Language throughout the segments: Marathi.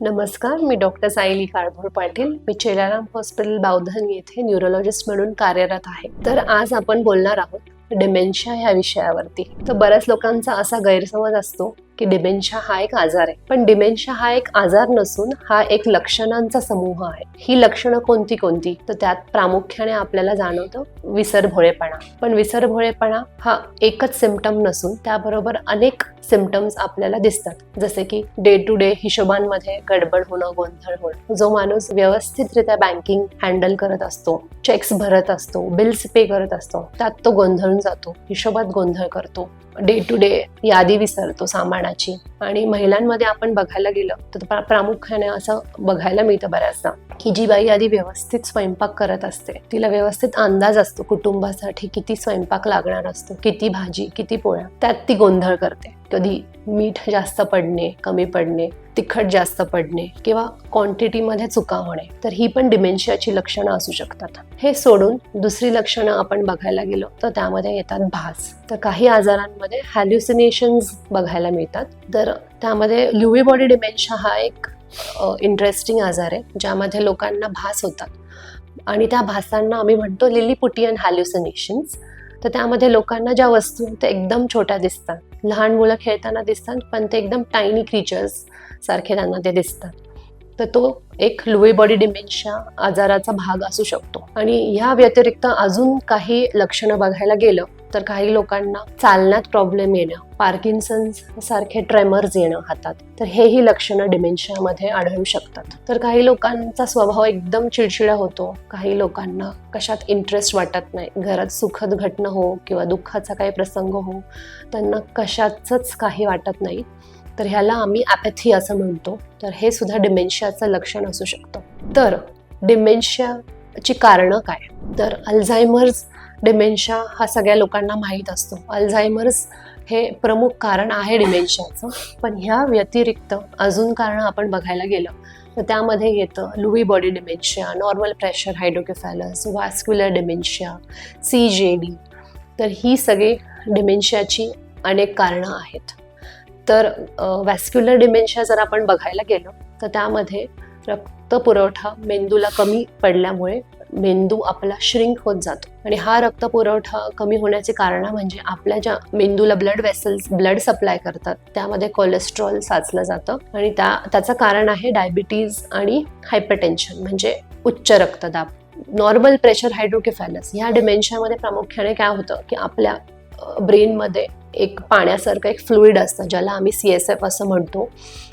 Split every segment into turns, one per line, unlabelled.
नमस्कार मी डॉक्टर सायली काळभोर पाटील मी चेलाराम हॉस्पिटल बावधन येथे न्यूरोलॉजिस्ट म्हणून कार्यरत आहे. तर आज आपण बोलणार आहोत डिमेन्शिया ह्या विषयावरती. तर बऱ्याच लोकांचा असा गैरसमज असतो की डिमेन्शिया हा एक आजार आहे. पण डिमेन्शिया हा एक आजार नसून हा एक लक्षणांचा समूह आहे. ही लक्षणं कोणती कोणती? तर त्यात प्रामुख्याने आपल्याला जाणवतं विसरभोळेपणा. पण विसरभोळेपणा हा एकच सिमटम नसून त्याबरोबर अनेक सिमटम्स आपल्याला दिसतात. जसे की डे टू डे हिशोबांमध्ये गडबड होणं गोंधळ होणं. जो माणूस व्यवस्थितरित्या बँकिंग हँडल करत असतो चेक्स भरत असतो बिल्स पे करत असतो त्यात तो गोंधळून जातो हिशोबात गोंधळ करतो डे टू डे यादी विसरतो प्रमाणाची आणि महिलांमध्ये आपण बघायला गेलं तर प्रामुख्याने असं बघायला मिळतं बऱ्याचदा की जी बाई आधी व्यवस्थित स्वयंपाक करत असते तिला व्यवस्थित अंदाज असतो कुटुंबासाठी किती स्वयंपाक लागणार असतो किती भाजी किती पोळ्या त्यात ती गोंधळ करते. कधी मीठ जास्त पडणे कमी पडणे तिखट जास्त पडणे किंवा क्वांटिटीमध्ये चुका होणे तर ही पण डिमेन्शियाची लक्षणं असू शकतात. हे सोडून दुसरी लक्षणं आपण बघायला गेलो तर त्यामध्ये येतात भास. तर काही आजारांमध्ये हॅल्युसिनेशन्स बघायला मिळतात. तर त्यामध्ये ल्युई बॉडी डिमेन्शिया हा एक इंटरेस्टिंग आजार आहे ज्यामध्ये लोकांना भास होतात. आणि त्या भासांना आम्ही म्हणतो लिलीपुटियन हॅल्युसिनेशन्स तर त्यामध्ये लोकांना ज्या वस्तू त्या एकदम छोट्या दिसतात. लहान मुलं खेळताना दिसतात पण ते एकदम टायनी क्रिचर्स सारखे त्यांना ते दिसतात. तर तो एक लुई बॉडी डिमेन्शिया आजाराचा भाग असू शकतो. आणि ह्या व्यतिरिक्त अजून काही लक्षणं बघायला गेलं तर काही लोकांना चालण्यात प्रॉब्लेम येणं पार्किन्सन्स सारखे ट्रेमर्स येणं हातात तर हेही लक्षणं डिमेन्शियामध्ये आढळू शकतात. तर काही लोकांचा स्वभाव एकदम चिडचिडा होतो काही लोकांना कशात इंटरेस्ट वाटत नाही घरात सुखद घटना हो किंवा दुःखाचा काही प्रसंग हो त्यांना कशाचंच काही वाटत नाही. तर ह्याला आम्ही ॲपॅथी असं म्हणतो. तर हे सुद्धा डिमेन्शियाचं लक्षण असू शकतं. तर डिमेन्शियाची कारणं काय? तर अल्झायमर्स डिमेन्शिया हा सगळ्या लोकांना माहीत असतो. अल्झायमर्स हे प्रमुख कारण आहे डिमेन्शियाचं पण ह्या व्यतिरिक्त अजून कारणं आपण बघायला गेलं तर त्यामध्ये येतं Lewy body dementia normal pressure hydrocephalus vascular dementia C J D तर ही सगळी डिमेन्शियाची अनेक कारणं आहेत. तर वॅस्क्युलर डिमेन्शिया जर आपण बघायला गेलो तर त्यामध्ये रक्त पुरवठा मेंदूला कमी पडल्यामुळे मेंदू आपला श्रिंक होत जातो. आणि हा रक्त पुरवठा कमी होण्याचे कारण म्हणजे आपल्या ज्या मेंदूला ब्लड वेसल्स ब्लड सप्लाय करतात त्यामध्ये कोलेस्ट्रॉल साचलं जातं. आणि त्या त्याचं कारण आहे डायबिटीज आणि हायपरटेन्शन म्हणजे उच्च रक्तदाब. नॉर्मल प्रेशर हायड्रोकेफॅलस ह्या डिमेन्शियामध्ये प्रामुख्याने काय होतं की आपल्या ब्रेनमध्ये एक पाण्यासारखं एक फ्लुईड असतं ज्याला आम्ही सी एस एफ असं म्हणतो.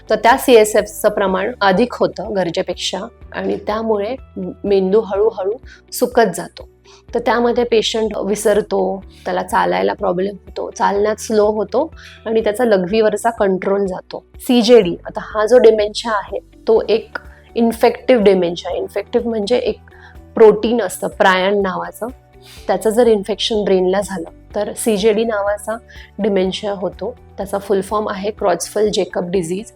तर त्या सी एस एफचं प्रमाण अधिक होतं गरजेपेक्षा आणि त्यामुळे मेंदू हळूहळू सुकत जातो. तर त्यामध्ये पेशंट विसरतो त्याला चालायला प्रॉब्लेम होतो चालण्यात स्लो होतो आणि त्याचा लघवीवरचा कंट्रोल जातो. सी जे डी आता हा जो डिमेन्शिया आहे तो एक इन्फेक्टिव्ह डिमेन्शिया इन्फेक्टिव्ह म्हणजे एक प्रोटीन असतं प्रायण नावाचं. त्याचं जर इन्फेक्शन ब्रेनला झालं तर सी जे डी नावाचा डिमेन्शिया होतो. त्याचा फुल फॉर्म आहे क्रॉचफल जेकब डिझीज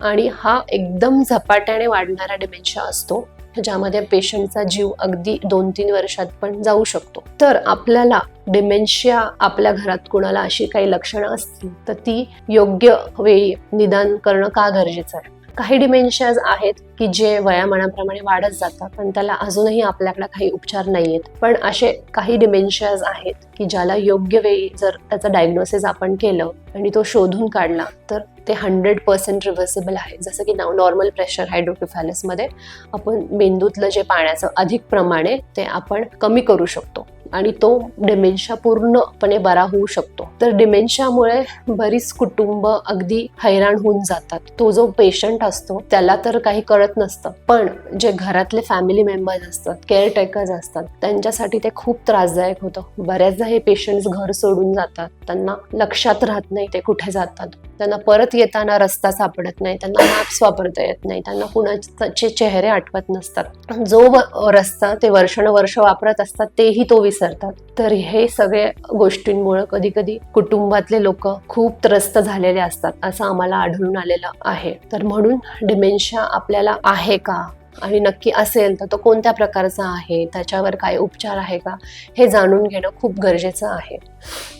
आणि हा एकदम झपाट्याने वाढणारा डिमेन्शिया असतो ज्यामध्ये पेशंटचा जीव अगदी दोन तीन वर्षात पण जाऊ शकतो. तर आपल्याला डिमेन्शिया आपल्या घरात कुणाला अशी काही लक्षणं असतील तर ती योग्य वेळी निदान करणं का गरजेचं आहे? काही डिमेन्शियाज आहेत की जे वयामानाप्रमाणे वाढत जातात पण त्याला अजूनही आपल्याकडे काही उपचार नाही आहेत पण असे काही डिमेन्शियाज आहेत की ज्याला योग्य वेळी जर त्याचं डायग्नोसिस आपण केलं आणि तो शोधून काढला तर ते हंड्रेड पर्सेंट रिव्हर्सिबल आहे. जसं की नॉर्मल प्रेशर हायड्रोकेफॅलसमध्ये आपण मेंदूतलं जे पाण्याचं अधिक प्रमाणे ते आपण कमी करू शकतो. आणि तो डिमेन्शिया पूर्णपणे बरा होऊ शकतो. तर डिमेन्शियामुळे बरीच कुटुंब अगदी हैराण होऊन जातात. तो जो पेशंट असतो त्याला तर काही कळत नसतं. पण जे घरातले फॅमिली मेंबर्स असतात केअरटेकर्स असतात त्यांच्यासाठी ते खूप त्रासदायक होतं. बऱ्याचदा हे पेशंट्स घर सोडून जातात. त्यांना लक्षात राहत नाही ते कुठे जातात. त्यांना परत येताना रस्ता सापडत नाही त्यांना मॅप्स वापरता येत नाही त्यांना कुणाचे चेहरे आठवत नसतात. जो व- रस्ता ते वर्षानुवर्ष वापरत असतात तेही तो विसरतात. तर हे सगळे गोष्टींमुळे कधी कधी कुटुंबातले लोक खूप त्रस्त झालेले असतात असं आम्हाला आढळून आलेलं आहे. तर म्हणून डिमेन्शिया आपल्याला आहे का? आणि नक्की असेल तर तो कोणत्या प्रकारचा आहे? त्याच्यावर काय उपचार आहे का? हे जाणून घेणं खूप गरजेचं आहे.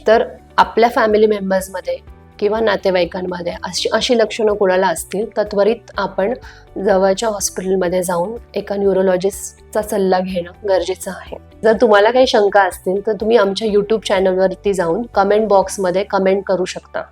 तर आपल्या फॅमिली मेंबर्समध्ये किंवा नातेवाईकांमध्ये अशी अशी लक्षणं कोणाला असतील तर त्वरित आपण जवळच्या हॉस्पिटलमध्ये जाऊन एका न्यूरोलॉजिस्टचा सल्ला घेणं गरजेचं आहे. जर तुम्हाला काही शंका असतील तर तुम्ही आमच्या यूट्यूब चॅनलवरती जाऊन कमेंट बॉक्समध्ये कमेंट करू शकता.